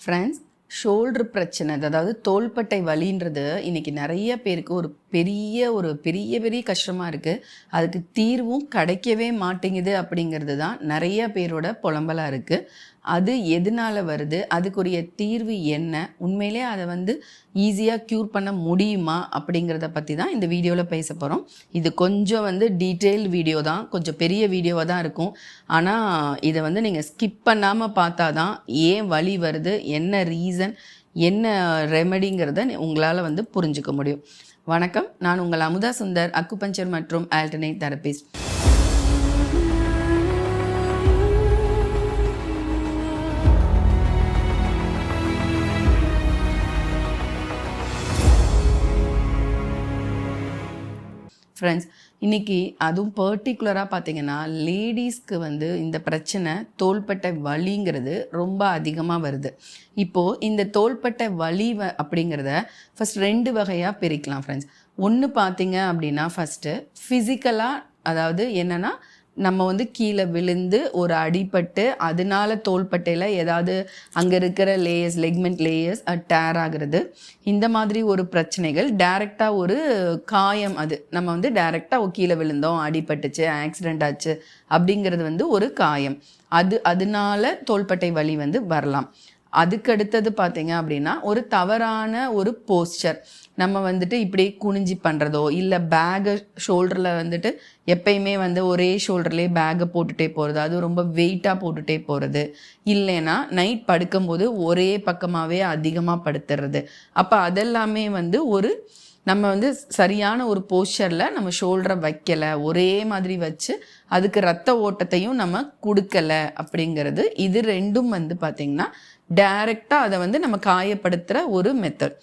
Friends shoulder பிரச்சனை அதாவது தோள்பட்டை வலின்றது இன்றைக்கி நிறைய பேருக்கு ஒரு பெரிய ஒரு பெரிய பெரிய கஷ்டமாக இருக்குது அதுக்கு தீர்வும் கிடைக்கவே மாட்டேங்குது அப்படிங்கிறது தான் நிறைய பேரோட புலம்பலாக இருக்குது அது எதனால வருது? அதுக்குரிய தீர்வு என்ன? உண்மையிலே அதை வந்து ஈஸியாக க்யூர் பண்ண முடியுமா அப்படிங்கிறத பற்றி தான் இந்த வீடியோவில் பேச போகிறோம் இது கொஞ்சம் வந்து டீட்டெயில் வீடியோ தான். கொஞ்சம் பெரிய வீடியோவாக தான் இருக்கும். ஆனால் இதை வந்து நீங்கள் ஸ்கிப் பண்ணாமல் பார்த்தா தான் ஏன் வழி வருது? என்ன ரீசன் என்ன ரெமெடிங்கிறத உங்களால் வந்து புரிஞ்சுக்க முடியும். வணக்கம். நான் உங்கள் அமுதா சுந்தர் அக்குபஞ்சர் மற்றும் ஆல்டர்னேட் தெரபிஸ்ட் ஃப்ரெண்ட்ஸ் இன்னைக்கு அதுவும் பர்டிகுலராக பார்த்தீங்கன்னா லேடிஸ்க்கு வந்து இந்த பிரச்சனை தோள்பட்டை வலிங்கிறது ரொம்ப அதிகமாக வருது. இப்போது இந்த தோள்பட்டை வலி வ அப்படிங்கிறத ஃபஸ்ட் ரெண்டு வகையாக பிரிக்கலாம் ஃப்ரெண்ட்ஸ் ஒன்று பார்த்தீங்க அப்படின்னா ஃபஸ்ட்டு ஃபிசிக்கலாக அதாவது என்னென்னா நம்ம வந்து கீழே விழுந்து ஒரு அடிபட்டு அதனால தோள்பட்டையில் ஏதாவது அங்கே இருக்கிற லேயர்ஸ் லெக்மெண்ட் லேயர்ஸ் டேர் ஆகிறது. இந்த மாதிரி ஒரு பிரச்சனைகள் டைரெக்டாக ஒரு காயம் அது. நம்ம வந்து டைரெக்டாக கீழே விழுந்தோம் அடிபட்டுச்சு ஆக்சிடெண்ட் ஆச்சு அப்படிங்கிறது வந்து ஒரு காயம். அது அதனால தோள்பட்டை வலி வந்து வரலாம். அதுக்கு அடுத்தது பார்த்தீங்க அப்படின்னா ஒரு தவறான ஒரு போஸ்டர் நம்ம வந்துட்டு இப்படி குனிஞ்சி பண்ணுறதோ இல்லை பேகை ஷோல்டரில் வந்துட்டு எப்பயுமே வந்து ஒரே ஷோல்டர்லேயே பேகை போட்டுகிட்டே போகிறது அது ரொம்ப வெயிட்டாக போட்டுகிட்டே போகிறது இல்லைன்னா நைட் படுக்கும்போது ஒரே பக்கமாகவே அதிகமாக படுத்துறது. அப்போ அதெல்லாமே வந்து ஒரு நம்ம வந்து சரியான ஒரு போஸ்டரில் நம்ம ஷோல்டரை வைக்கலை ஒரே மாதிரி வச்சு அதுக்கு ரத்த ஓட்டத்தையும் நம்ம கொடுக்கல அப்படிங்கிறது இது ரெண்டும் வந்து பார்த்திங்கன்னா டைரெக்டாக அதை வந்து நம்ம காயப்படுத்துகிற ஒரு மெத்தட்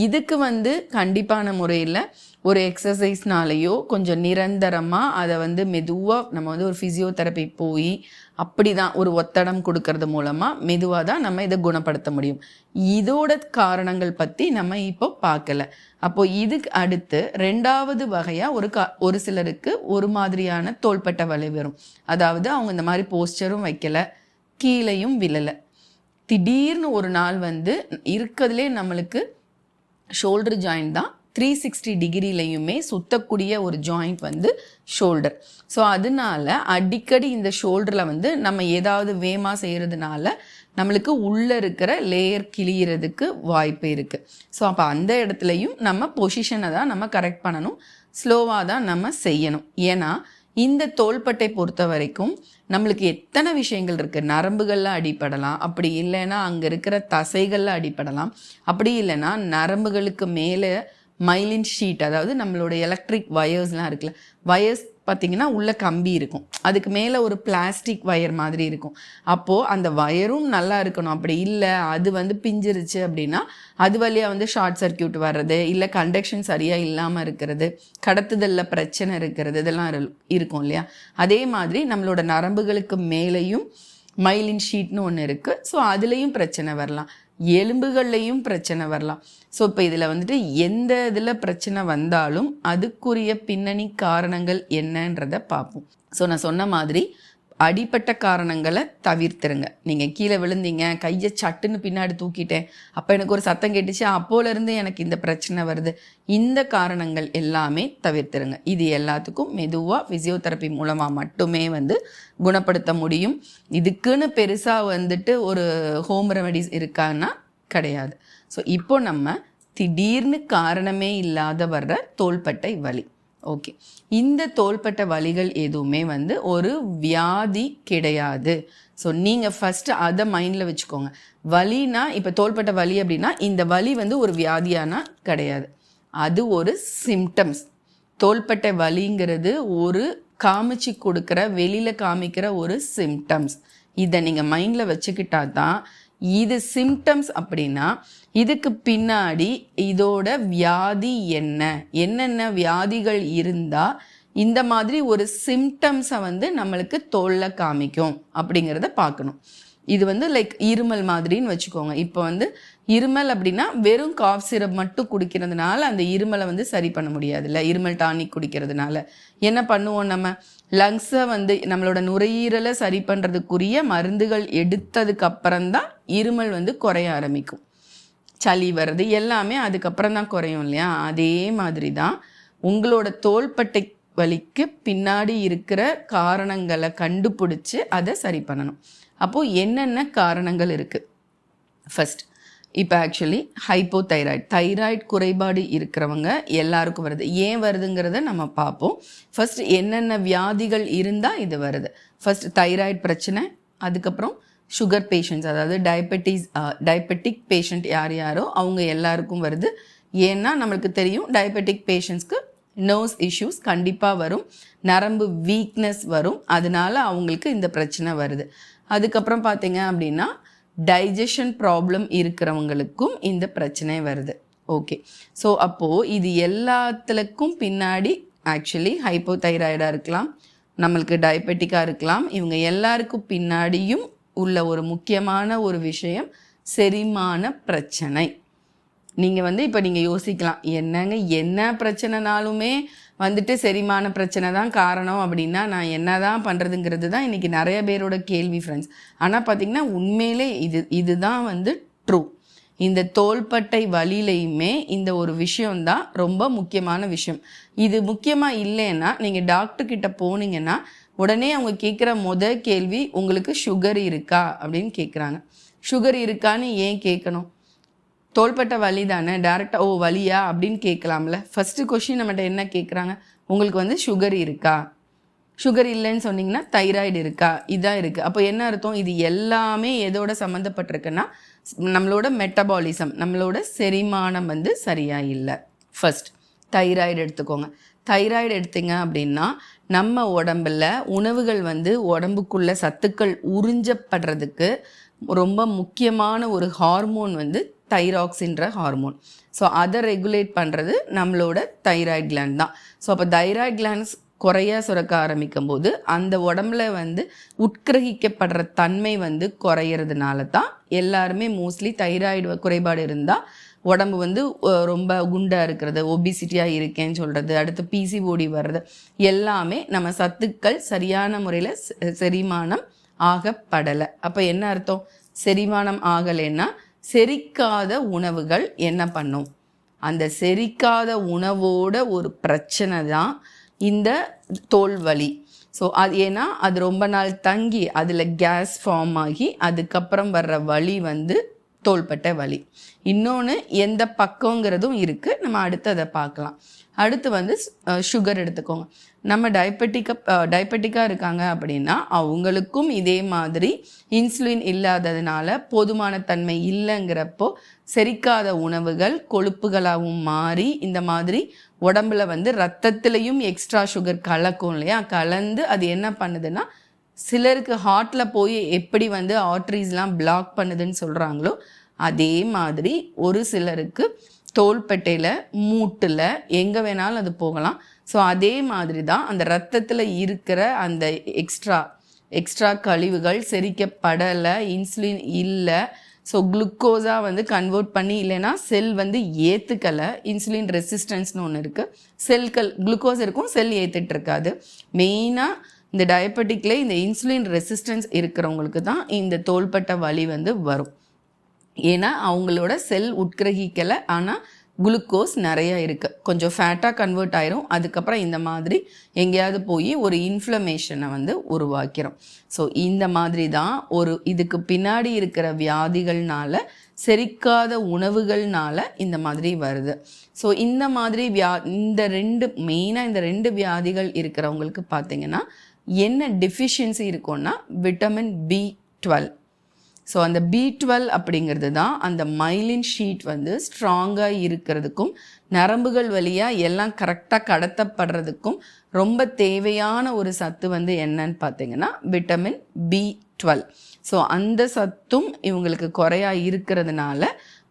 இதுக்கு வந்து கண்டிப்பான முறையில் ஒரு எக்ஸசைஸ்னாலேயோ கொஞ்சம் நிரந்தரமாக அதை வந்து மெதுவாக நம்ம வந்து ஒரு ஃபிசியோதெரப்பி போய் அப்படி தான் ஒரு ஒத்தடம் கொடுக்கறது மூலமாக மெதுவாக தான் நம்ம இதை குணப்படுத்த முடியும். இதோட காரணங்கள் பற்றி நம்ம இப்போ பார்க்கல. அப்போ இதுக்கு அடுத்து ரெண்டாவது வகையாக ஒரு கா ஒரு சிலருக்கு ஒரு மாதிரியான தோள்பட்ட வலி வரும். அதாவது அவங்க இந்த மாதிரி போஸ்டரும் வைக்கலை கீழேயும் விழலை. திடீர்னு ஒரு நாள் வந்து இருக்கிறதுலே நம்மளுக்கு ஷோல்டர் ஜாயிண்ட் தான். த்ரீ சிக்ஸ்டி டிகிரிலையுமே சுத்தக்கூடிய ஒரு ஜாயிண்ட் வந்து ஷோல்டர் ஸோ அதனால அடிக்கடி இந்த ஷோல்டரில் வந்து நம்ம ஏதாவது வேமா செய்கிறதுனால நம்மளுக்கு உள்ளே இருக்கிற லேயர் கிளியறதுக்கு வாய்ப்பு இருக்குது ஸோ அப்போ அந்த இடத்துலையும் நம்ம பொசிஷனை தான் நம்ம கரெக்ட் பண்ணணும். ஸ்லோவாக தான் நம்ம செய்யணும். ஏன்னா இந்த தோள்பட்டை பொறுத்த வரைக்கும் நம்மளுக்கு எத்தனை விஷயங்கள் இருக்குது நரம்புகளில் அடிப்படலாம் அப்படி இல்லைன்னா அங்கே இருக்கிற தசைகளில் அடிப்படலாம் அப்படி இல்லைன்னா நரம்புகளுக்கு மேலே மைலின் ஷீட் அதாவது நம்மளோட எலக்ட்ரிக் வயர்ஸ்லாம் இருக்குல்ல வயர்ஸ் பார்த்தீங்கன்னா உள்ள கம்பி இருக்கும். அதுக்கு மேலே ஒரு பிளாஸ்டிக் வயர் மாதிரி இருக்கும். அப்போது அந்த வயரும் நல்லா இருக்கணும். அப்படி இல்லை அது வந்து பிஞ்சிருச்சு அப்படின்னா அது வழியாக வந்து ஷார்ட் சர்க்கியூட் வர்றது இல்லை கண்டக்ஷன் சரியாக இல்லாமல் இருக்கிறது கடத்துதலில் பிரச்சனை இருக்கிறது இதெல்லாம் இருக்கும் இல்லையா? அதே மாதிரி நம்மளோட நரம்புகளுக்கு மேலேயும் மைலின் ஷீட்னு ஒன்று இருக்குது ஸோ அதுலேயும் பிரச்சனை வரலாம். எலும்புகள்லையும் பிரச்சனை வரலாம். ஸோ இப்போ இதில் வந்துட்டு எந்த இதில் பிரச்சனை வந்தாலும் அதுக்குரிய பின்னணி காரணங்கள் என்னன்றதை பார்ப்போம். ஸோ நான் சொன்ன மாதிரி அடிப்பட்ட காரணங்களை தவிர்த்துருங்க. நீங்கள் கீழே விழுந்தீங்க கையை சட்டுன்னு பின்னாடி தூக்கிட்டேன். அப்போ எனக்கு ஒரு சத்தம் கேட்டுச்சு அப்போலேருந்து எனக்கு இந்த பிரச்சனை வருது. இந்த காரணங்கள் எல்லாமே தவிர்த்துருங்க. இது எல்லாத்துக்கும் மெதுவாக ஃபிசியோதெரப்பி மூலமாக மட்டுமே வந்து குணப்படுத்த முடியும். இதுக்குன்னு பெருசாக வந்துட்டு ஒரு ஹோம் ரெமெடிஸ் இருக்கான்னா கிடையாது. ஸோ இப்போ நம்ம திடீர்னு காரணமே இல்லாத வர்ற தோள்பட்டை வலி. ஓகே இந்த தோள்பட்ட வலிகள் எதுவுமே வந்து ஒரு வியாதி கிடையாது. ஸோ நீங்கள் ஃபஸ்ட்டு அதை மைண்டில் வச்சுக்கோங்க. வலினா இப்போ தோள்பட்ட வலி அப்படின்னா இந்த வலி வந்து ஒரு வியாதியானா கிடையாது. அது ஒரு சிம்டம்ஸ் தோள்பட்ட வலிங்கிறது ஒரு காமிச்சு கொடுக்குற வெளியில் காமிக்கிற ஒரு சிம்டம்ஸ் இதை நீங்கள் மைண்டில் வச்சுக்கிட்டா தான் இது சிம்டம்ஸ் அப்படின்னா இதுக்கு பின்னாடி இதோட வியாதி என்ன? என்னென்ன வியாதிகள் இருந்தால் இந்த மாதிரி ஒரு சிம்டம்ஸை வந்து நம்மளுக்கு தோல்ல காமிக்கும் அப்படிங்கிறத பார்க்கணும். இது வந்து லைக் இருமல் மாதிரின்னு வச்சுக்கோங்க. இப்போ வந்து இருமல் அப்படின்னா வெறும் காஃப் சிரப் மட்டும் குடிக்கிறதுனால அந்த இருமலை வந்து சரி பண்ண முடியாதுல்ல. இருமல் டானிக் குடிக்கிறதுனால. என்ன பண்ணுவோம் நம்ம? லங்ஸை வந்து நம்மளோட நுரையீரலை சரி பண்ணுறதுக்குரிய மருந்துகள் எடுத்ததுக்கு அப்புறம்தான் இருமல் வந்து குறைய ஆரம்பிக்கும். சளி வர்றது எல்லாமே அதுக்கப்புறம் தான் குறையும் இல்லையா? அதே மாதிரி தான் உங்களோட தோள்பட்டை வலிக்கு பின்னாடி இருக்கிற காரணங்களை கண்டுபிடிச்சி அதை சரி பண்ணணும். அப்போது என்னென்ன காரணங்கள் இருக்குது ஃபஸ்ட் இப்போ ஆக்சுவலி ஹைப்போதைராய்டு தைராய்டு குறைபாடு இருக்கிறவங்க எல்லாருக்கும் வருது. ஏன் வருதுங்கிறத நம்ம பார்ப்போம். ஃபர்ஸ்ட் என்னென்ன வியாதிகள் இருந்தால் இது வருது. ஃபஸ்ட் தைராய்டு பிரச்சனை அதுக்கப்புறம் சுகர் பேஷண்ட்ஸ் அதாவது டயபெட்டிஸ் டயபெட்டிக் பேஷண்ட் யார் யாரோ அவங்க எல்லாருக்கும் வருது. ஏன்னா நம்மளுக்கு தெரியும் டயபெட்டிக் பேஷண்ட்ஸ்க்கு நர்வ்ஸ் இஷ்யூஸ் கண்டிப்பாக வரும். நரம்பு வீக்னஸ் வரும். அதனால அவங்களுக்கு இந்த பிரச்சனை வருது. அதுக்கப்புறம் பார்த்தீங்க அப்படின்னா டைஜஷன் ப்ராப்ளம் இருக்கிறவங்களுக்கும் இந்த பிரச்சனை வருது. ஓகே ஸோ அப்போது இது எல்லாத்துலக்கும் பின்னாடி ஆக்சுவலி ஹைப்போதைராய்டாக இருக்கலாம் நம்மளுக்கு டயபெட்டிக்காக இருக்கலாம் இவங்க எல்லாருக்கும் பின்னாடியும் உள்ள ஒரு முக்கியமான ஒரு விஷயம் செரிமான பிரச்சனை. நீங்கள் வந்து இப்போ நீங்கள் யோசிக்கலாம் என்னங்க என்ன பிரச்சனைனாலுமே வந்துட்டு செரிமான பிரச்சனை தான் காரணம் அப்படின்னா நான் என்ன தான் பண்ணுறதுங்கிறது தான் இன்றைக்கி நிறைய பேரோட கேள்வி ஃப்ரெண்ட்ஸ் ஆனால் பார்த்திங்கன்னா உண்மையிலே இது இதுதான் வந்து ட்ரூ இந்த தோள்பட்டை வழியிலையுமே இந்த ஒரு விஷயம்தான் ரொம்ப முக்கியமான விஷயம். இது முக்கியமாக இல்லைன்னா நீங்கள் டாக்டர்கிட்ட போனீங்கன்னா உடனே அவங்க கேட்குற முத கேள்வி உங்களுக்கு சுகர் இருக்கா? அப்படின்னு கேட்குறாங்க சுகர் இருக்கான்னு ஏன் கேட்கணும் தோள்பட்ட வலி தானே? டேரெக்டாக ஓ வலியா? அப்படின்னு கேட்கலாம்ல. ஃபஸ்ட்டு கொஷின் நம்மகிட்ட என்ன கேட்குறாங்க? உங்களுக்கு வந்து சுகர் இருக்கா? சுகர் இல்லைன்னு சொன்னீங்கன்னா தைராய்டு இருக்கா? இதாக இருக்குது அப்போ என்ன அர்த்தம்? இது எல்லாமே எதோட சம்மந்தப்பட்டிருக்குன்னா நம்மளோட மெட்டபாலிசம் நம்மளோட செரிமானம் வந்து சரியாக இல்லை. ஃபஸ்ட் தைராய்டு எடுத்துக்கோங்க. தைராய்டு எடுத்தீங்க அப்படின்னா நம்ம உடம்புல உணவுகள் வந்து உடம்புக்குள்ள சத்துக்கள் உறிஞ்சப்படுறதுக்கு ரொம்ப முக்கியமான ஒரு ஹார்மோன் வந்து தைராக்ஸின்ற ஹார்மோன். ஸோ அதை ரெகுலேட் பண்ணுறது நம்மளோட தைராய்ட் கிளாண்ட் தான். ஸோ அப்போ தைராய்ட் கிளாண்ட்ஸ் குறைய சுரக்க ஆரம்பிக்கும் போது அந்த உடம்புல வந்து உட்கிரகிக்கப்படுற தன்மை வந்து குறையிறதுனால தான் எல்லாருமே மோஸ்ட்லி தைராய்டு குறைபாடு இருந்தால் உடம்பு வந்து ரொம்ப குண்டாக இருக்கிறது ஒபிசிட்டியாக இருக்கேன்னு சொல்கிறது அடுத்து பிசிஓடி வர்றது எல்லாமே நம்ம சத்துக்கள் சரியான முறையில் செரிமானம் ஆகப்படலை. அப்போ என்ன அர்த்தம்? செரிமானம் ஆகலைன்னா செரிக்காத உணவுகள் என்ன பண்ணும்? அந்த செரிக்காத உணவோட ஒரு பிரச்சனை தான் இந்த தோல் வலி. ஸோ அது ஏன்னா அது ரொம்ப நாள் தங்கி அதில் கேஸ் ஃபார்ம் ஆகி அதுக்கப்புறம் வர்ற வலி வந்து தோள்பட்ட வலி. இன்னொன்று எந்த பக்கங்கிறதும் இருக்குது நம்ம அடுத்து அதை பார்க்கலாம். அடுத்து வந்து சுகர் எடுத்துக்கோங்க. நம்ம டயபெட்டிக்க டயபெட்டிக்காக இருக்காங்க அப்படின்னா அவங்களுக்கும் இதே மாதிரி இன்சுலின் இல்லாததுனால போதுமான தன்மை இல்லைங்கிறப்போ செரிக்காத உணவுகள் கொழுப்புகளாகவும் மாறி இந்த மாதிரி உடம்புல வந்து ரத்தத்துலேயும் எக்ஸ்ட்ரா சுகர் கலக்கும் இல்லையா? கலந்து அது என்ன பண்ணுதுன்னா சிலருக்கு ஹார்ட்டில் போய் எப்படி வந்து ஆர்ட்ரிஸ்லாம் பிளாக் பண்ணுதுன்னு சொல்கிறாங்களோ அதே மாதிரி ஒரு சிலருக்கு தோல்பட்டையில் மூட்டில் எங்கே வேணாலும் அது போகலாம். ஸோ அதே மாதிரி தான் அந்த ரத்தத்தில் இருக்கிற அந்த எக்ஸ்ட்ரா எக்ஸ்ட்ரா கழிவுகள் செரிக்கப்படலை இன்சுலின் இல்லை. ஸோ குளுக்கோஸாக வந்து கன்வெர்ட் பண்ணி இல்லைன்னா செல் வந்து ஏற்றுக்கலை இன்சுலின் ரெசிஸ்டன்ஸ்னு ஒன்று இருக்குது செல்கள் குளுக்கோஸ் இருக்கும் செல் ஏற்றுட்டு இருக்காது. மெயினாக இந்த டயபெட்டிக்கில் இந்த இன்சுலின் ரெசிஸ்டன்ஸ் இருக்கிறவங்களுக்கு தான் இந்த தோள்பட்ட வலி வந்து வரும். ஏன்னா அவங்களோட செல் உட்கிரகிக்கலை. ஆனால் குளுக்கோஸ் நிறைய இருக்குது கொஞ்சம் ஃபேட்டாக கன்வெர்ட் ஆயிரும். அதுக்கப்புறம் இந்த மாதிரி எங்கேயாவது போய் ஒரு இன்ஃப்ளமேஷனை வந்து உருவாக்கிறோம் ஸோ இந்த மாதிரி தான் ஒரு இதுக்கு பின்னாடி இருக்கிற வியாதிகள்னால செரிக்காத உணவுகள்னால இந்த மாதிரி வருது. ஸோ இந்த மாதிரி வியா இந்த ரெண்டு மெயினாக இந்த ரெண்டு வியாதிகள் இருக்கிறவங்களுக்கு பார்த்தீங்கன்னா என்ன டெஃபிஷியன்சி இருக்கும்னா விட்டமின் பி டுவெல் ஸோ அந்த பி டுவெல் அப்படிங்கிறது தான் அந்த மைலின் ஷீட் வந்து ஸ்ட்ராங்காக இருக்கிறதுக்கும் நரம்புகள் வழியாக எல்லாம் கரெக்டாக கடத்தப்படுறதுக்கும் ரொம்ப தேவையான ஒரு சத்து வந்து என்னன்னு பார்த்தீங்கன்னா விட்டமின் பி டுவெல் ஸோ அந்த சத்தும் இவங்களுக்கு குறையா இருக்கிறதுனால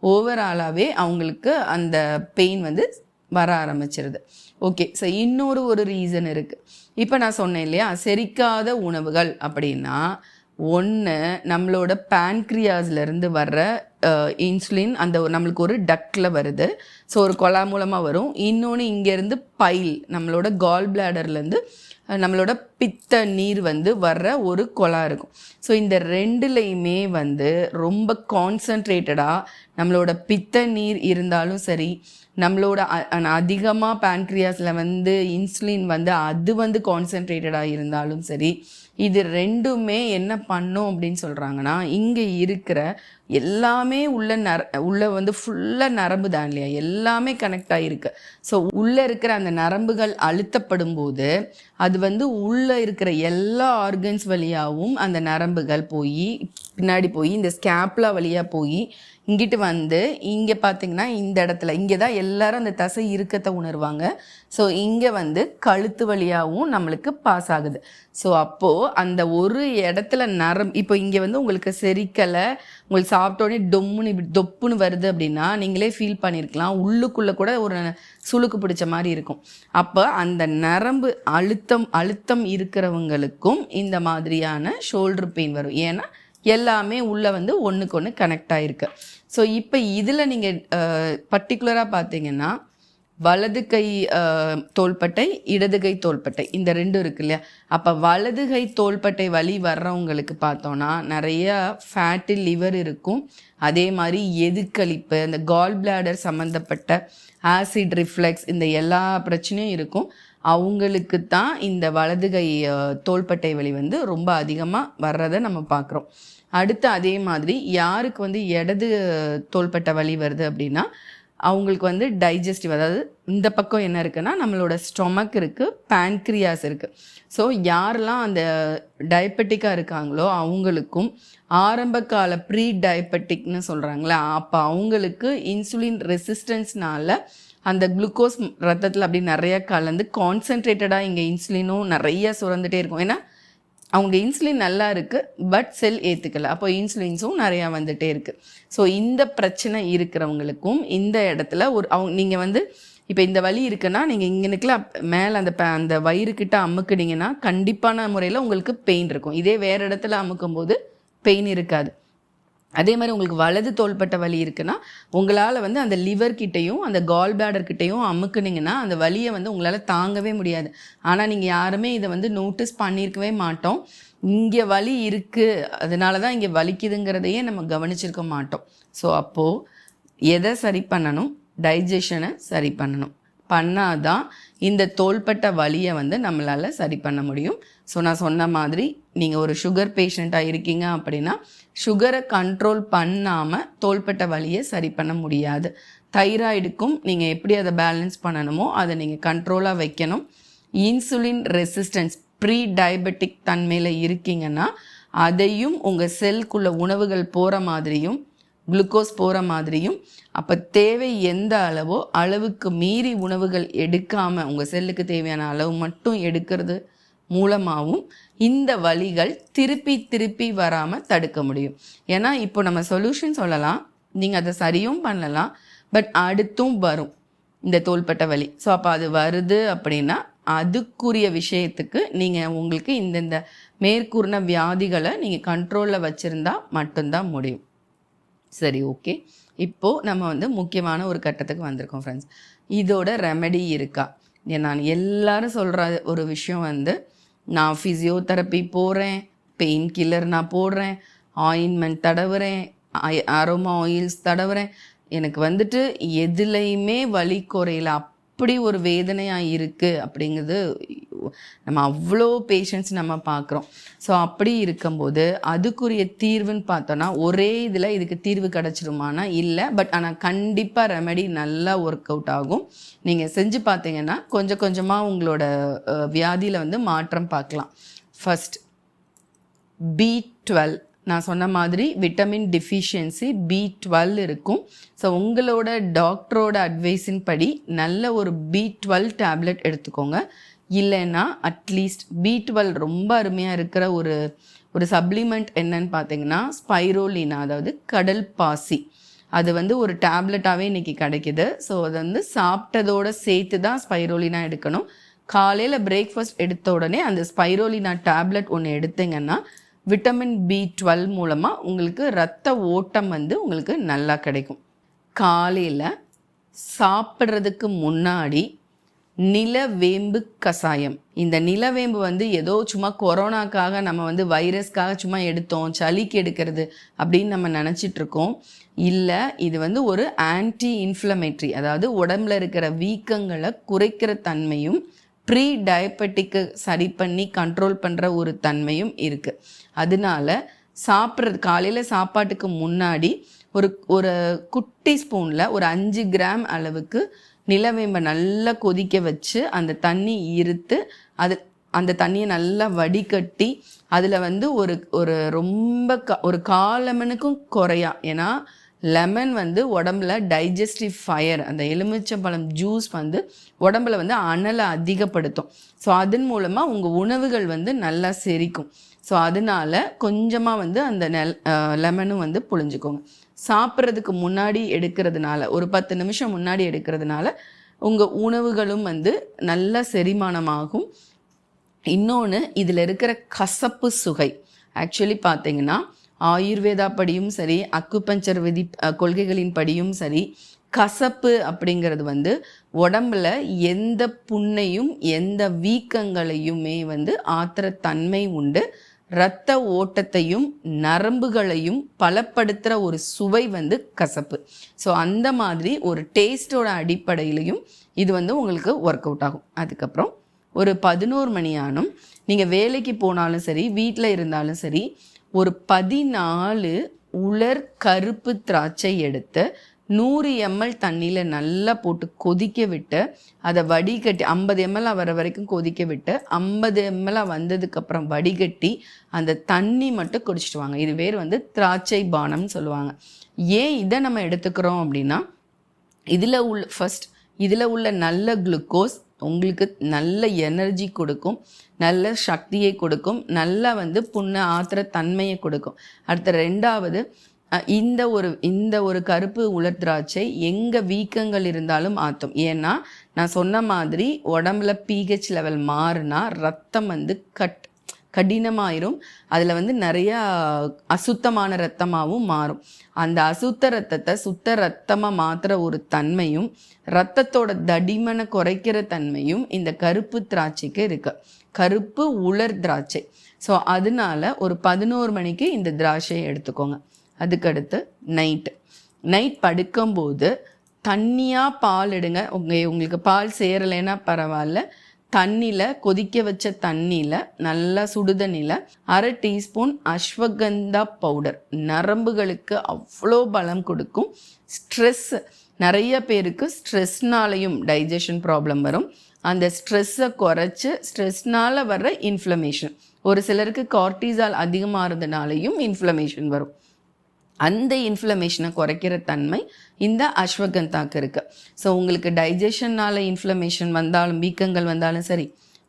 ஓவராலாகவே அவங்களுக்கு அந்த பெயின் வந்து வர ஆரம்பிச்சிருது. ஓகே ஸோ இன்னொரு ஒரு ரீசன் இருக்குது இப்போ நான் சொன்னேன் இல்லையா செரிக்காத உணவுகள் அப்படின்னா ஒன்று நம்மளோட பேன்க்ரியாஸ்லேருந்து வர்ற இன்சுலின் அந்த நம்மளுக்கு ஒரு டக்கில் வருது. ஸோ ஒரு கொலா மூலமாக வரும். இன்னொன்று இங்கேருந்து பைல் நம்மளோட கால் பிளாடர்லேருந்து நம்மளோட பித்த நீர் வந்து வர்ற ஒரு குழா இருக்கும். ஸோ இந்த ரெண்டுலேயுமே வந்து ரொம்ப கான்சன்ட்ரேட்டடாக நம்மளோட பித்த நீர் இருந்தாலும் சரி நம்மளோட அதிகமாக பேன்க்ரியாஸில் வந்து இன்சுலின் வந்து அது வந்து கான்சன்ட்ரேட்டடாக இருந்தாலும் சரி இது ரெண்டுமே என்ன பண்ணும் அப்படின்னு சொல்கிறாங்கன்னா இங்கே இருக்கிற எல்லாமே உள்ள நர உள்ள வந்து ஃபுல்லாக நரம்பு தான் இல்லையா? எல்லாமே கனெக்ட் ஆகிருக்கு ஸோ உள்ளே இருக்கிற அந்த நரம்புகள் அழுத்தப்படும் போது அது வந்து உள்ளே இருக்கிற எல்லா ஆர்கன்ஸ் வழியாகவும் அந்த நரம்புகள் போய் பின்னாடி போய் இந்த ஸ்கேப்லா வழியாக போய் இங்கிட்டு வந்து இங்கே பார்த்தீங்கன்னா இந்த இடத்துல இங்கே தான் எல்லாரும் அந்த தசை இறுக்கத்தை உணர்வாங்க. ஸோ இங்கே வந்து கழுத்து வழியாகவும் நம்மளுக்கு பாஸ் ஆகுது. ஸோ அப்போது அந்த ஒரு இடத்துல நரம் இப்போ இங்கே வந்து உங்களுக்கு செரிக்கலை உங்களுக்கு சாப்பிட்டோடனே டொம்முன்னு இப்படி தொப்புன்னு வருது அப்படின்னா நீங்களே ஃபீல் பண்ணியிருக்கலாம் உள்ளுக்குள்ளே கூட ஒரு சுளுக்கு பிடிச்ச மாதிரி இருக்கும். அப்போ அந்த நரம்பு அழுத்தம் அழுத்தம் இருக்கிறவங்களுக்கும் இந்த மாதிரியான ஷோல்டர் பெயின் வரும். ஏன்னா எல்லாமே உள்ளே வந்து ஒன்றுக்கு ஒன்று கனெக்ட் ஆகிருக்கு ஸோ இப்போ இதில் நீங்கள் பர்டிகுலராக பார்த்தீங்கன்னா வலது கை தோள்பட்டை இடது கை தோள்பட்டை இந்த ரெண்டும் இருக்கு இல்லையா? அப்போ வலது கை தோள்பட்டை வலி வர்றவங்களுக்கு பார்த்தோன்னா நிறைய ஃபேட்டு லிவர் இருக்கும். அதே மாதிரி எதுக்களிப்பு இந்த கால் பிளாடர் சம்மந்தப்பட்ட ஆசிட் ரிஃப்ளெக்ஸ் இந்த எல்லா பிரச்சனையும் இருக்கும். அவங்களுக்கு தான் இந்த வலது கை தோள்பட்டை வலி வந்து ரொம்ப அதிகமாக வர்றதை நம்ம பார்க்குறோம். அடுத்து அதே மாதிரி யாருக்கு வந்து இடது தோள்பட்டை வலி வருது அப்படின்னா அவங்களுக்கு வந்து டைஜஸ்டிவ் அதாவது இந்த பக்கம் என்ன இருக்குன்னா நம்மளோட ஸ்டொமக் இருக்குது பேன்க்ரியாஸ் இருக்குது ஸோ யாரெல்லாம் அந்த டயபெட்டிக்காக இருக்காங்களோ அவங்களுக்கும் ஆரம்ப கால ப்ரீ டயபெட்டிக்னு சொல்கிறாங்களே அப்போ அவங்களுக்கு இன்சுலின் ரெசிஸ்டன்ஸ்னால அந்த குளுக்கோஸ் ரத்தத்தில் அப்படி நிறைய கலந்து கான்சென்ட்ரேட்டடாக இங்கே இன்சுலினும் நிறைய சுரந்துட்டே இருக்கும். ஏன்னா அவங்க இன்சுலின் நல்லா இருக்குது பட் செல் ஏற்றுக்கலை அப்போ இன்சுலின்ஸும் நிறையா வந்துகிட்டே இருக்குது ஸோ இந்த பிரச்சனை இருக்கிறவங்களுக்கும் இந்த இடத்துல ஒரு அவங்க நீங்கள் வந்து இப்போ இந்த வலி இருக்குன்னா நீங்கள் இங்கே மேலே அந்த ப- அந்த வயிறுக்கிட்ட அமுக்குனீங்கன்னா கண்டிப்பான முறையில் உங்களுக்கு பெயின் இருக்கும். இதே வேறு இடத்துல அமுக்கும் போது பெயின் இருக்காது. அதே மாதிரி உங்களுக்கு வலது தோள்பட்ட வலி இருக்குன்னா உங்களால் வந்து அந்த லிவர் கிட்டேயும் அந்த கால் பேடர் கிட்டேயும் அமுக்குனீங்கன்னா அந்த வலியை வந்து உங்களால் தாங்கவே முடியாது. ஆனால் நீங்கள் யாருமே இதை வந்து நோட்டீஸ் பண்ணியிருக்கவே மாட்டோம். இங்கே வலி இருக்குது அதனால தான் இங்கே வலிக்குதுங்கிறதையே நம்ம கவனிச்சிருக்க மாட்டோம். ஸோ அப்போது எதை சரி பண்ணணும்? டைஜஷனை சரி பண்ணணும். பண்ணாதான் இந்த தோள்பட்ட வலியை வந்து நம்மளால் சரி பண்ண முடியும். ஸோ நான் சொன்ன மாதிரி நீங்கள் ஒரு சுகர் பேஷண்ட்டாக இருக்கீங்க அப்படின்னா சுகரை கண்ட்ரோல் பண்ணாமல் தோள்பட்ட வலியை சரி பண்ண முடியாது. தைராய்டுக்கும் நீங்கள் எப்படி அதை பேலன்ஸ் பண்ணணுமோ அதை நீங்கள் கண்ட்ரோலாக வைக்கணும். இன்சுலின் ரெசிஸ்டன்ஸ் ப்ரீ டயபெட்டிக் தன்மையில் இருக்கீங்கன்னா அதையும் உங்கள் செல்குள்ள உணவுகள் போகிற மாதிரியும் குளுக்கோஸ் போகிற மாதிரியும் அப்போ தேவை எந்த அளவோ அளவுக்கு மீறி உணவுகள் எடுக்காமல் உங்கள் செல்லுக்கு தேவையான அளவு மட்டும் எடுக்கிறது மூலமாகவும் இந்த வழிகள் திருப்பி திருப்பி வராமல் தடுக்க முடியும். ஏன்னா இப்போ நம்ம சொல்யூஷன் சொல்லலாம் நீங்கள் அதை சரியும் பண்ணலாம் பட் அடுத்தும் வரும் இந்த தோள்பட்ட வலி. ஸோ அப்போ அது வருது அப்படின்னா அதுக்குரிய விஷயத்துக்கு நீங்கள் உங்களுக்கு இந்தந்த மேற்கூறின வியாதிகளை நீங்கள் கண்ட்ரோலில் வச்சுருந்தா மட்டும்தான் முடியும். சரி ஓகே இப்போது நம்ம வந்து முக்கியமான ஒரு கட்டத்துக்கு வந்திருக்கோம் ஃப்ரெண்ட்ஸ் இதோட ரெமெடி இருக்கா? ஏன் நான் எல்லாரும் சொல்கிற ஒரு விஷயம் வந்து நான் ஃபிசியோதெரப்பி போகிறேன் பெயின் கில்லர் நான் போடுறேன் ஆயின்மெண்ட் தடவுறேன் அரோமா ஆயில்ஸ் தடவுறேன். எனக்கு வந்துட்டு எதுலையுமே வலி குறையில. அப்படி ஒரு வேதனையாக இருக்குது அப்படிங்கிறது நம்ம அவ்வளோ பேஷண்ட்ஸ் நம்ம பார்க்குறோம். ஸோ அப்படி இருக்கும்போது அதுக்குரிய தீர்வுன்னு பார்த்தோன்னா ஒரே இதில் இதுக்கு தீர்வு கிடச்சிருமானா? இல்லை பட் ஆனால் கண்டிப்பாக ரெமெடி நல்லா ஒர்க் அவுட் ஆகும். நீங்கள் செஞ்சு பார்த்தீங்கன்னா கொஞ்சம் கொஞ்சமாக உங்களோட வியாதியில் வந்து மாற்றம் பார்க்கலாம். ஃபர்ஸ்ட் பி டுவெல் நான் சொன்ன மாதிரி விட்டமின் டிஃபிஷியன்சி பி டுவெல் இருக்கும். ஸோ உங்களோட டாக்டரோட அட்வைஸின் படி நல்ல ஒரு பி டுவெல் டேப்லெட் எடுத்துக்கோங்க. இல்லைன்னா அட்லீஸ்ட் பி டுவெல் ரொம்ப அருமையாக இருக்கிற ஒரு ஒரு சப்ளிமெண்ட் என்னன்னு பார்த்தீங்கன்னா ஸ்பைரோலினா அதாவது கடல் பாசி. அது வந்து ஒரு டேப்லெட்டாகவே இன்னைக்கு கிடைக்குது. ஸோ அது வந்து சாப்பிட்டதோட சேர்த்து தான் ஸ்பைரோலினா எடுக்கணும். காலையில் பிரேக்ஃபாஸ்ட் எடுத்த உடனே அந்த ஸ்பைரோலினா டேப்லெட் ஒன்று எடுத்தீங்கன்னா விட்டமின் பி டுவெல் மூலமாக உங்களுக்கு ரத்த ஓட்டம் வந்து உங்களுக்கு நல்லா கிடைக்கும். காலையில் சாப்பிட்றதுக்கு முன்னாடி நிலவேம்பு கஷாயம் இந்த நிலவேம்பு வந்து ஏதோ சும்மா கொரோனாக்காக நம்ம வந்து வைரஸ்க்காக சும்மா எடுத்தோம் சளிக்கு எடுக்கிறது அப்படின்னு நம்ம நினச்சிட்டு இருக்கோம் இல்லை இது வந்து ஒரு ஆன்டி இன்ஃப்ளமேட்ரி அதாவது உடம்புல இருக்கிற வீக்கங்களை குறைக்கிற தன்மையும் ப்ரீ டயபெட்டிக்கு சரி பண்ணி கண்ட்ரோல் பண்ணுற ஒரு தன்மையும் இருக்குது அதனால சாப்பிட்றது காலையில் சாப்பாட்டுக்கு முன்னாடி ஒரு ஒரு குட்டி ஸ்பூனில் ஒரு அஞ்சு கிராம் அளவுக்கு நிலவேம்பை நல்லா கொதிக்க வச்சு அந்த தண்ணி இருத்து அது அந்த தண்ணியை நல்லா வடிகட்டி அதில் வந்து ஒரு ஒரு ரொம்ப க ஒரு கால் லெமனுக்கும் குறையா. ஏன்னா லெமன் வந்து உடம்புல டைஜஸ்டிவ் ஃபயர் அந்த எலுமிச்சம்பழம் ஜூஸ் வந்து உடம்புல வந்து அனலை அதிகப்படுத்தும். ஸோ அதன் மூலமாக உங்கள் உணவுகள் வந்து நல்லா செரிக்கும். ஸோ அதனால கொஞ்சமாக வந்து அந்த நெல் லெமனும் வந்து புழிஞ்சுக்கோங்க. சாப்பிட்றதுக்கு முன்னாடி எடுக்கிறதுனால ஒரு பத்து நிமிஷம் முன்னாடி எடுக்கிறதுனால உங்கள் உணவுகளும் வந்து நல்ல செரிமானமாகும். இன்னொன்று இதில் இருக்கிற கசப்பு சுகை. ஆக்சுவலி பார்த்தீங்கன்னா ஆயுர்வேதா படியும் சரி அக்குபஞ்சர் விதி கொள்கைகளின் படியும் சரி கசப்பு அப்படிங்கிறது வந்து உடம்புல எந்த புண்ணையும் எந்த வீக்கங்களையுமே வந்து ஆத்துற தன்மை உண்டு. இரத்த ஓட்டத்தையும் நரம்புகளையும் பலப்படுத்துகிற ஒரு சுவை வந்து கசப்பு. ஸோ அந்த மாதிரி ஒரு டேஸ்டோட அடிப்படையிலையும் இது வந்து உங்களுக்கு ஒர்க் அவுட் ஆகும். அதுக்கப்புறம் ஒரு பதினோரு மணி ஆனும் நீங்கள் வேலைக்கு போனாலும் சரி வீட்டில் இருந்தாலும் சரி ஒரு பதினாலு உலர் கருப்பு திராட்சை எடுத்து நூறு எம்எல் தண்ணியில் நல்லா போட்டு கொதிக்க விட்டு அதை வடிகட்டி ஐம்பது எம்எல் வர வரைக்கும் கொதிக்க விட்டு ஐம்பது எம்எல் வந்ததுக்கப்புறம் வடிகட்டி அந்த தண்ணி மட்டும் குடிச்சிட்டு வாங்க. இது பேர் வந்து திராட்சை பானம்னு சொல்லுவாங்க. ஏன் இதை நம்ம எடுத்துக்கிறோம் அப்படின்னா இதில் உள்ள ஃபர்ஸ்ட் இதில் உள்ள நல்ல குளுக்கோஸ் உங்களுக்கு நல்ல எனர்ஜி கொடுக்கும் நல்ல சக்தியை கொடுக்கும் நல்லா வந்து புண்ணை ஆத்துற தன்மையை கொடுக்கும். அடுத்த ரெண்டாவது இந்த ஒரு இந்த ஒரு கருப்பு உலர் திராட்சை எங்கே வீக்கங்கள் இருந்தாலும் ஆற்றும் ஏன்னா நான் சொன்ன மாதிரி உடம்புல பிஹெச் லெவல் மாறுனா ரத்தம் வந்து கட் கடினமாயிரும். அதில் வந்து நிறையா அசுத்தமான ரத்தமாகவும் மாறும். அந்த அசுத்த ரத்தத்தை சுத்த ரத்தமாக மாற்றுற ஒரு தன்மையும் ரத்தத்தோட தடிமனை குறைக்கிற தன்மையும் இந்த கருப்பு திராட்சைக்கு இருக்கு. கருப்பு உலர் திராட்சை. ஸோ அதனால ஒரு பதினோரு மணிக்கு இந்த திராட்சையை எடுத்துக்கோங்க. அதுக்கடுத்து நைட்டு நைட் படுக்கும்போது தண்ணியாக பால் எடுங்க. உங்கள் உங்களுக்கு பால் சேரலைன்னா பரவாயில்ல. தண்ணியில் கொதிக்க வச்ச தண்ணியில் நல்லா சுடுதண்ணியில் அரை டீஸ்பூன் அஸ்வகந்தா பவுடர் நரம்புகளுக்கு அவ்வளோ பலம் கொடுக்கும். ஸ்ட்ரெஸ் நிறைய பேருக்கு ஸ்ட்ரெஸ்னாலையும் டைஜஷன் ப்ராப்ளம் வரும். அந்த ஸ்ட்ரெஸ்ஸை குறைச்சி ஸ்ட்ரெஸ்னால் வர்ற இன்ஃப்ளமேஷன் ஒரு சிலருக்கு கார்டிசால் அதிகமாகிறதுனாலையும் இன்ஃப்ளமேஷன் வரும். அந்த இன்ஃப்ளமேஷனை குறைக்கிற தன்மை இந்த அஸ்வகந்தாக்கு இருக்குது ஸோ உங்களுக்கு டைஜஷன்னால இன்ஃப்ளமேஷன் வந்தாலும் வீக்கங்கள் வந்தாலும் சரி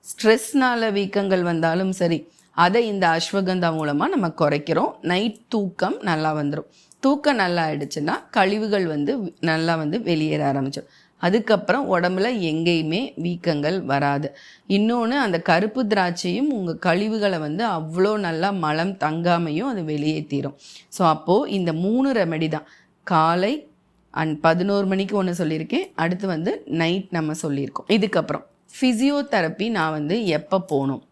ஸ்ட்ரெஸ்னால் வீக்கங்கள் வந்தாலும் சரி அதை இந்த அஸ்வகந்தா மூலமாக நம்ம குறைக்கிறோம். நைட் தூக்கம் நல்லா வந்துடும் தூக்கம் நல்லா ஆயிடுச்சுன்னா கழிவுகள் வந்து நல்லா வந்து வெளியேற ஆரம்பிச்சிடும் அதுக்கப்புறம் உடம்புல எங்கேயுமே வீக்கங்கள் வராது. இன்னொன்று அந்த கருப்பு திராட்சையும் உங்கள் கழிவுகளை வந்து அவ்வளோ நல்லா மலம் தங்காமையும் அது வெளியேற்றிடும் ஸோ அப்போது இந்த மூணு ரெமெடி தான். காலை அண்ட் பதினோரு மணிக்கு ஒன்று சொல்லியிருக்கேன். அடுத்து வந்து நைட் நம்ம சொல்லியிருக்கோம். இதுக்கப்புறம் ஃபிசியோதெரப்பி நான் வந்து எப்போ போகணும்?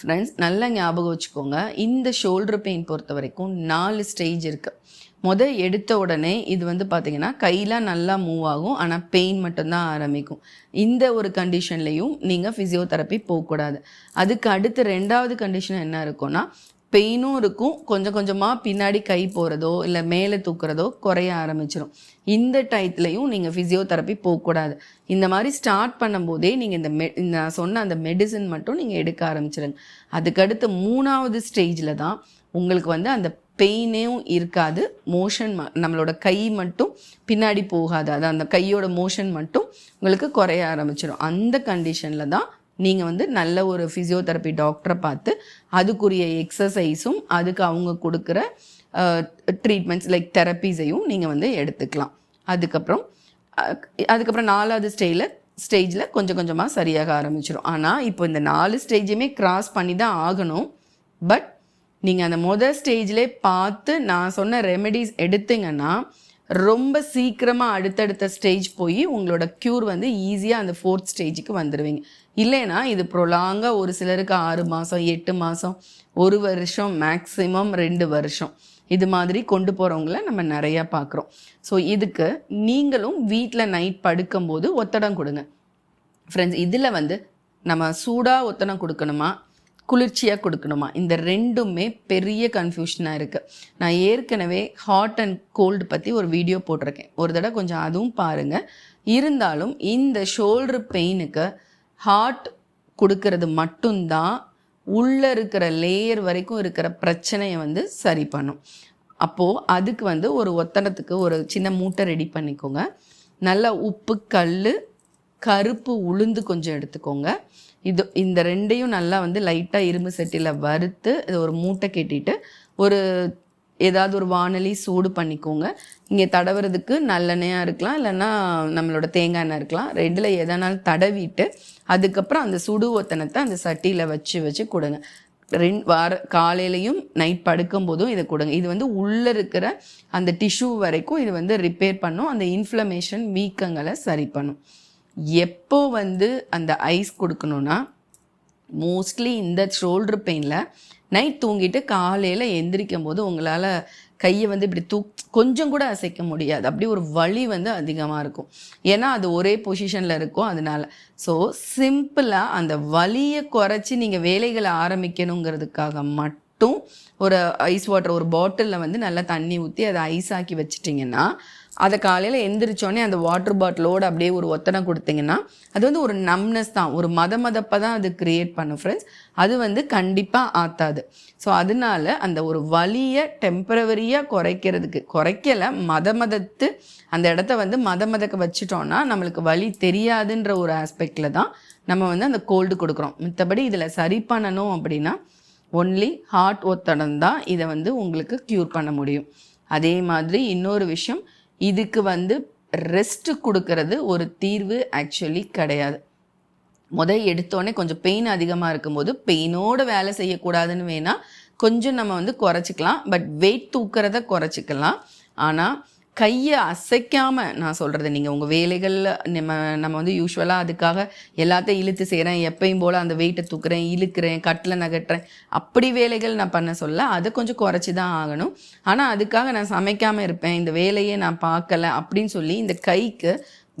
ஃப்ரெண்ட்ஸ் நல்லா ஞாபகம் வச்சுக்கோங்க. இந்த ஷோல்டர் பெயின் பொறுத்த வரைக்கும் நாலு ஸ்டேஜ் இருக்குது முத எடுத்த உடனே இது வந்து பார்த்தீங்கன்னா கையெலாம் நல்லா மூவ் ஆகும். ஆனால் பெயின் மட்டும்தான் ஆரம்பிக்கும். இந்த ஒரு கண்டிஷன்லையும் நீங்கள் ஃபிசியோதெரப்பி போகக்கூடாது. அதுக்கு அடுத்து ரெண்டாவது கண்டிஷன் என்ன இருக்கும்னா பெயினும் இருக்கும். கொஞ்சம் கொஞ்சமாக பின்னாடி கை போகிறதோ இல்லை மேலே தூக்குறதோ குறைய ஆரம்பிச்சிடும் இந்த டயத்துலையும் நீங்கள் ஃபிசியோதெரப்பி போகக்கூடாது. இந்த மாதிரி ஸ்டார்ட் பண்ணும்போதே நீங்கள் இந்த மெ நான் சொன்ன அந்த மெடிசன் மட்டும் நீங்கள் எடுக்க ஆரம்பிச்சிடுங்க அதுக்கடுத்து மூணாவது ஸ்டேஜில் தான் உங்களுக்கு வந்து அந்த பெயினேவும் இருக்காது. மோஷன் நம்மளோட கை மட்டும் பின்னாடி போகாது. அது அந்த கையோட மோஷன் மட்டும் உங்களுக்கு குறைய ஆரம்பிச்சிடும் அந்த கண்டிஷனில் தான் நீங்கள் வந்து நல்ல ஒரு ஃபிசியோதெரப்பி டாக்டரை பார்த்து அதுக்குரிய எக்ஸசைஸும் அதுக்கு அவங்க கொடுக்குற ட்ரீட்மெண்ட்ஸ் லைக் தெரப்பீஸையும் நீங்கள் வந்து எடுத்துக்கலாம். அதுக்கப்புறம் அதுக்கப்புறம் நாலாவது ஸ்டேஜில் ஸ்டேஜில் கொஞ்சம் கொஞ்சமாக சரியாக ஆரம்பிச்சிடும் ஆனால் இப்போ இந்த நாலு ஸ்டேஜுமே கிராஸ் பண்ணி தான் ஆகணும். பட் நீங்கள் அந்த மொதல் ஸ்டேஜ்லேயே பார்த்து நான் சொன்ன ரெமெடிஸ் எடுத்தீங்கன்னா ரொம்ப சீக்கிரமாக அடுத்தடுத்த ஸ்டேஜ் போய் உங்களோட க்யூர் வந்து ஈஸியாக அந்த ஃபோர்த் ஸ்டேஜுக்கு வந்துடுவீங்க இல்லைன்னா இது ப்ரொலாங்காக ஒரு சிலருக்கு ஆறு மாதம் எட்டு மாதம் ஒரு வருஷம் மேக்ஸிமம் ரெண்டு வருஷம். இது மாதிரி கொண்டு போகிறவங்கள நம்ம நிறையா பார்க்குறோம். ஸோ இதுக்கு நீங்களும் வீட்டில் நைட் படுக்கும்போது ஒத்தடம் கொடுங்க. ஃப்ரெண்ட்ஸ் இதில் வந்து நம்ம சூடாக ஒத்தடம் கொடுக்கணுமா? குளிர்ச்சியாக கொடுக்கணுமா? இந்த ரெண்டுமே பெரிய கன்ஃபியூஷனாக இருக்குது நான் ஏற்கனவே ஹாட் அண்ட் கோல்டு பற்றி ஒரு வீடியோ போட்டிருக்கேன். ஒரு தடவை கொஞ்சம் அதுவும் பாருங்கள் இருந்தாலும் இந்த ஷோல்டர் பெயினுக்கு ஹாட் கொடுக்கறது மட்டும்தான் உள்ளே இருக்கிற லேயர் வரைக்கும் இருக்கிற பிரச்சனையை வந்து சரி பண்ணும். அப்போது அதுக்கு வந்து ஒரு ஒத்தனத்துக்கு ஒரு சின்ன மூட்டை ரெடி பண்ணிக்கோங்க. நல்லா உப்பு கல் கருப்பு உளுந்து கொஞ்சம் எடுத்துக்கோங்க. இது இந்த ரெண்டையும் நல்லா வந்து லைட்டாக இரும்பு சட்டியில் வறுத்து இது ஒரு மூட்டை கெட்டிட்டு ஒரு ஏதாவது ஒரு வானொலி சூடு பண்ணிக்கோங்க. இங்கே தடவுறதுக்கு நல்லெண்ணெயாக இருக்கலாம் இல்லைன்னா நம்மளோட தேங்காய் எண்ணெய் இருக்கலாம். ரெண்டில் எதனாலும் தடவிட்டு அதுக்கப்புறம் அந்த சுடு ஒத்தனத்தை அந்த சட்டியில் வச்சு வச்சு கொடுங்க. ரெண்டு வார காலையிலையும் நைட் படுக்கும் போதும் இதை கொடுங்க. இது வந்து உள்ளே இருக்கிற அந்த டிஷ்யூ வரைக்கும் இது வந்து ரிப்பேர் பண்ணும். அந்த இன்ஃப்ளமேஷன் வீக்கங்களை சரி பண்ணும். எப்போ வந்து அந்த ஐஸ் கொடுக்கணும்னா மோஸ்ட்லி இந்த ஷோல்டர் பெயினில் நைட் தூங்கிட்டு காலையில் எந்திரிக்கும் போது உங்களால் கையை வந்து இப்படி தூக் கொஞ்சம் கூட அசைக்க முடியாது. அப்படி ஒரு வலி வந்து அதிகமாக இருக்கும். ஏன்னா அது ஒரே பொசிஷனில் இருக்கும். அதனால் ஸோ சிம்பிளாக அந்த வலியை குறைச்சி நீங்கள் வேலைகளை ஆரம்பிக்கணுங்கிறதுக்காக மட்டும் ஒரு ஐஸ் வாட்டர் ஒரு பாட்டிலில் வந்து நல்லா தண்ணி ஊற்றி அதை ஐஸ் ஆக்கி வச்சிட்டிங்கன்னா அதை காலையில் எந்திரிச்சோடனே அந்த வாட்டர் பாட்டிலோடு அப்படியே ஒரு ஒத்தனை கொடுத்தீங்கன்னா அது வந்து ஒரு நம்னஸ் தான் ஒரு மத மதப்பை தான் அது க்ரியேட் பண்ணும் ஃப்ரெண்ட்ஸ் அது வந்து கண்டிப்பாக ஆத்தாது. ஸோ அதனால அந்த ஒரு வலியை டெம்பரவரியாக குறைக்கிறதுக்கு குறைக்கலை மத மதத்து அந்த இடத்த வந்து மத மதக்க வச்சுட்டோன்னா நம்மளுக்கு வலி தெரியாதுன்ற ஒரு ஆஸ்பெக்டில் தான் நம்ம வந்து அந்த கோல்டு கொடுக்குறோம். மித்தபடி இதில் சரி பண்ணணும் அப்படின்னா ஒன்லி ஹார்ட் ஒத்தடம் தான் இதை வந்து உங்களுக்கு க்யூர் பண்ண முடியும். அதே மாதிரி இன்னொரு விஷயம் இதுக்கு வந்து ரெஸ்ட் கொடுக்கறது ஒரு தீர்வு ஆக்சுவலி கிடையாது. முதல் எடுத்தோடனே கொஞ்சம் பெயின் அதிகமாக இருக்கும்போது பெயினோட வேலை செய்யக்கூடாதுன்னு வேணால் கொஞ்சம் நம்ம வந்து குறைச்சிக்கலாம். பட் வெயிட் தூக்கிறத குறைச்சிக்கலாம். ஆனால் கையை அசைக்காமல் நான் சொல்கிறது நீங்கள் உங்கள் வேலைகளில் நம்ம நம்ம வந்து யூஸ்வலாக அதுக்காக எல்லாத்தையும் இழுத்து செய்கிறேன் எப்பயும் போல் அந்த வெயிட்டை தூக்குறேன் இழுக்கிறேன் கட்டில் நகட்டுறேன் அப்படி வேலைகள் நான் பண்ண சொல்ல அதை கொஞ்சம் குறைச்சி தான் ஆகணும். ஆனால் அதுக்காக நான் சமைக்காமல் இருப்பேன். இந்த வேலையை நான் பார்க்கல அப்படின்னு சொல்லி இந்த கைக்கு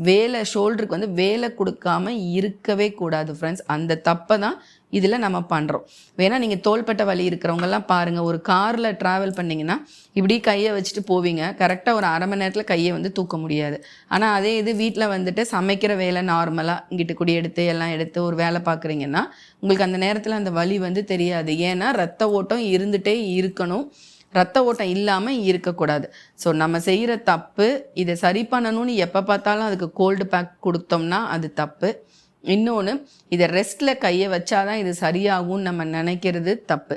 வேலை ஷோல்டருக்கு வந்து வேலை கொடுக்காம இருக்கவே கூடாது ஃப்ரெண்ட்ஸ் அந்த தப்பை தான் இதில் நம்ம பண்ணுறோம் வேணால் நீங்கள் தோள்பட்ட வலி இருக்கிறவங்கெல்லாம் பாருங்கள் ஒரு காரில் ட்ராவல் பண்ணிங்கன்னா இப்படி கையை வச்சுட்டு போவீங்க. கரெக்டாக ஒரு அரை மணி நேரத்தில் கையை வந்து தூக்க முடியாது. ஆனால் அதே இது வீட்டில் வந்துட்டு சமைக்கிற வேலை நார்மலாக இங்கிட்டு குடி எடுத்து எல்லாம் எடுத்து ஒரு வேலை பார்க்குறீங்கன்னா உங்களுக்கு அந்த நேரத்தில் அந்த வலி வந்து தெரியாது. ஏன்னா ரத்த ஓட்டம் இருந்துகிட்டே இருக்கணும். ரத்த ஓட்டம் இல்லாமல் இருக்கக்கூடாது. ஸோ நம்ம செய்கிற தப்பு இதை சரி பண்ணணும்னு எப்போ பார்த்தாலும் அதுக்கு கோல்டு பேக் கொடுத்தோம்னா அது தப்பு. இன்னொன்று இதை ரெஸ்ட்டில் கையை வச்சாதான் இது சரியாகும்னு நம்ம நினைக்கிறது தப்பு.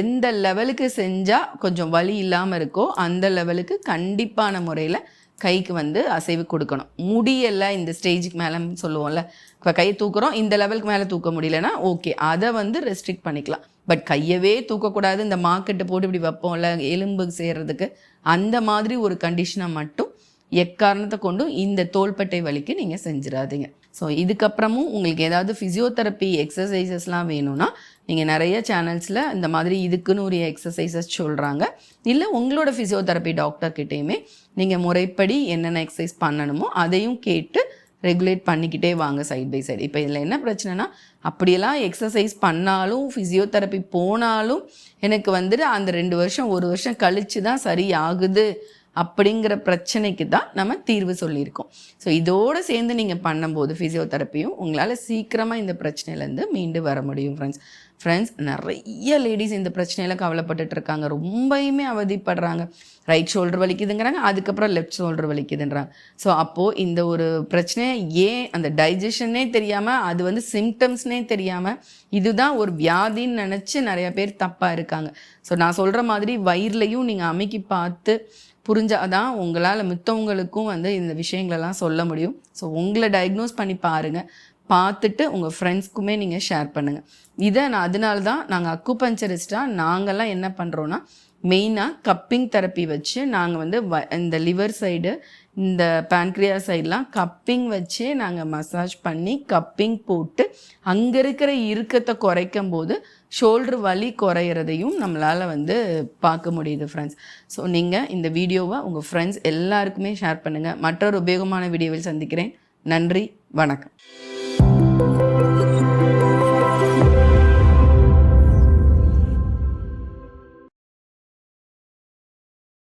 எந்த லெவலுக்கு செஞ்சால் கொஞ்சம் வலி இல்லாமல் இருக்கோ அந்த லெவலுக்கு கண்டிப்பான முறையில் கைக்கு வந்து அசைவு கொடுக்கணும். முடியலை இந்த ஸ்டேஜுக்கு மேலே சொல்லுவோம்ல. இப்போ கையை தூக்குறோம் இந்த லெவலுக்கு மேலே தூக்க முடியலன்னா ஓகே அதை வந்து ரெஸ்ட்ரிக்ட் பண்ணிக்கலாம். பட் கையவே தூக்கக்கூடாது இந்த மார்க்கெட்டு போட்டு இப்படி வைப்போம்ல எலும்பு சேர்கிறதுக்கு அந்த மாதிரி ஒரு கண்டிஷனை மட்டும் எக்காரணத்தை கொண்டும் இந்த தோள்பட்டை வலிக்கு நீங்கள் செஞ்சிடாதீங்க ஸோ இதுக்கப்புறமும் உங்களுக்கு ஏதாவது ஃபிசியோதெரப்பி எக்ஸசைசஸ்லாம் வேணும்னா நீங்கள் நிறைய சேனல்ஸில் இந்த மாதிரி இதுக்குன்னு ஒரு எக்ஸசைசஸ் சொல்கிறாங்க இல்லை உங்களோட ஃபிசியோதெரப்பி டாக்டர்கிட்டையுமே நீங்கள் முறைப்படி என்னென்ன எக்ஸசைஸ் பண்ணணுமோ அதையும் கேட்டு ரெகுலேட் பண்ணிக்கிட்டே வாங்க சைட் பை சைடு இப்போ இதில் என்ன பிரச்சனைனா அப்படியெல்லாம் எக்ஸசைஸ் பண்ணாலும் ஃபிசியோதெரப்பி போனாலும் எனக்கு வந்துட்டு அந்த ரெண்டு வருஷம் ஒரு வருஷம் கழித்து தான் சரி ஆகுது அப்படிங்கிற பிரச்சனைக்கு தான் நம்ம தீர்வு சொல்லியிருக்கோம். ஸோ இதோடு சேர்ந்து நீங்கள் பண்ணும்போது ஃபிசியோதெரப்பியும் உங்களால் சீக்கிரமாக இந்த பிரச்சனையிலேருந்து மீண்டு வர முடியும் ஃப்ரெண்ட்ஸ் ஃப்ரெண்ட்ஸ் நிறைய லேடிஸ் இந்த பிரச்சனையில் கவலைப்பட்டுட்டு இருக்காங்க ரொம்பயுமே அவதிப்படுறாங்க. ரைட் ஷோல்டர் வலிக்குதுங்கிறாங்க அதுக்கப்புறம் லெஃப்ட் ஷோல்டர் வலிக்குதுன்றாங்க. ஸோ அப்போது இந்த ஒரு பிரச்சனையை ஏன் அந்த டைஜஷனே தெரியாமல் அது வந்து சிம்டம்ஸ்னே தெரியாமல் இதுதான் ஒரு வியாதின்னு நினச்சி நிறைய பேர் தப்பாக இருக்காங்க. ஸோ நான் சொல்கிற மாதிரி வயிறுலையும் நீங்கள் அமைக்கி பார்த்து புரிஞ்சாதான் உங்களால் மித்தவங்களுக்கும் வந்து இந்த விஷயங்களெல்லாம் சொல்ல முடியும். ஸோ உங்களை டயக்னோஸ் பண்ணி பாருங்கள் பார்த்துட்டு உங்கள் ஃப்ரெண்ட்ஸ்க்குமே நீங்கள் ஷேர் பண்ணுங்கள் இதை நான் அதனால தான் நாங்கள் அக்குபஞ்சரிஸ்டாக நாங்கள்லாம் என்ன பண்ணுறோன்னா மெயினாக கப்பிங் தெரப்பி வச்சு நாங்கள் வந்து வ இந்த லிவர் சைடு இந்த பேன்க்ரியா சைட்லாம் கப்பிங் வச்சே நாங்கள் மசாஜ் பண்ணி கப்பிங் போட்டு அங்கே இருக்கிற இறுக்கத்தை குறைக்கும் போது ஷோல்டர் வலி குறையிறதையும் நம்மளால் வந்து பார்க்க முடியுது ஃப்ரெண்ட்ஸ் ஸோ நீங்கள் இந்த வீடியோவை உங்கள் ஃப்ரெண்ட்ஸ் எல்லாருக்குமே ஷேர் பண்ணுங்கள் மற்றொரு உபயோகமான வீடியோவில் சந்திக்கிறேன். நன்றி வணக்கம்.